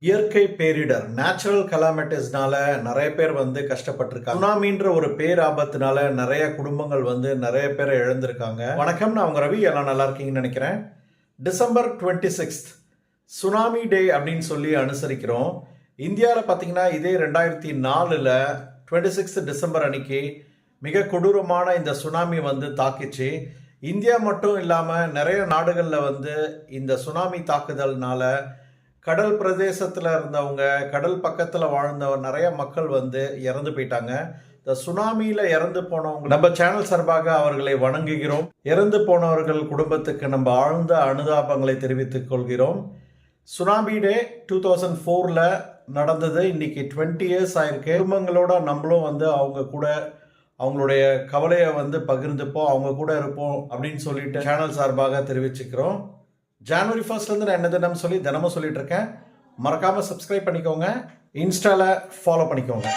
இயற்கை பேரிடர் நேச்சுரல் கலாமிட்டிஸ்னால நிறைய பேர் வந்து கஷ்டப்பட்டிருக்காங்க. சுனாமின்ற ஒரு பேராபத்தினால நிறைய குடும்பங்கள் வந்து நிறைய பேர் இழந்திருக்காங்க. வணக்கம் நான் உங்க ரவி. எல்லாம் நல்லா இருக்கீங்கன்னு நினைக்கிறேன். December twenty sixth tsunami day அப்படின்னு சொல்லி அனுசரிக்கிறோம். இந்தியாவில் பார்த்தீங்கன்னா இதே ரெண்டாயிரத்தி நாலில் டுவெண்ட்டி சிக்ஸ்த் டிசம்பர் அன்னைக்கு மிக கொடூரமான இந்த சுனாமி வந்து தாக்கிச்சு. இந்தியா மட்டும் இல்லாமல் நிறைய நாடுகளில் வந்து இந்த சுனாமி தாக்குதல்னால கடல் பிரதேசத்தில் இருந்தவங்க கடல் பக்கத்தில் வாழ்ந்த நிறைய மக்கள் வந்து இறந்து போயிட்டாங்க. இந்த சுனாமியில் இறந்து போனவங்க நம்ம சேனல் சார்பாக அவர்களை வணங்குகிறோம். இறந்து போனவர்கள் குடும்பத்துக்கு நம்ம ஆழ்ந்த அனுதாபங்களை தெரிவித்துக் கொள்கிறோம். சுனாமி டே டூ தௌசண்ட் ஃபோரில் நடந்தது. இன்றைக்கி டுவெண்ட்டி இயர்ஸ் ஆயிருக்கு. குடும்பங்களோட நம்மளும் வந்து அவங்க கூட அவங்களுடைய கவலையை வந்து பகிர்ந்துப்போம். அவங்க கூட இருப்போம் அப்படின்னு சொல்லிட்டு சேனல் சார்பாக தெரிவிச்சுக்கிறோம். ஜனவரி ஃபர்ஸ்ட்லேருந்து நான் என்ன தினம் சொல்லி தினமும் சொல்லிட்டு இருக்கேன். மறக்காமல் சப்ஸ்கிரைப் பண்ணிக்கோங்க. இன்ஸ்டாவில் ஃபாலோ பண்ணிக்கோங்க.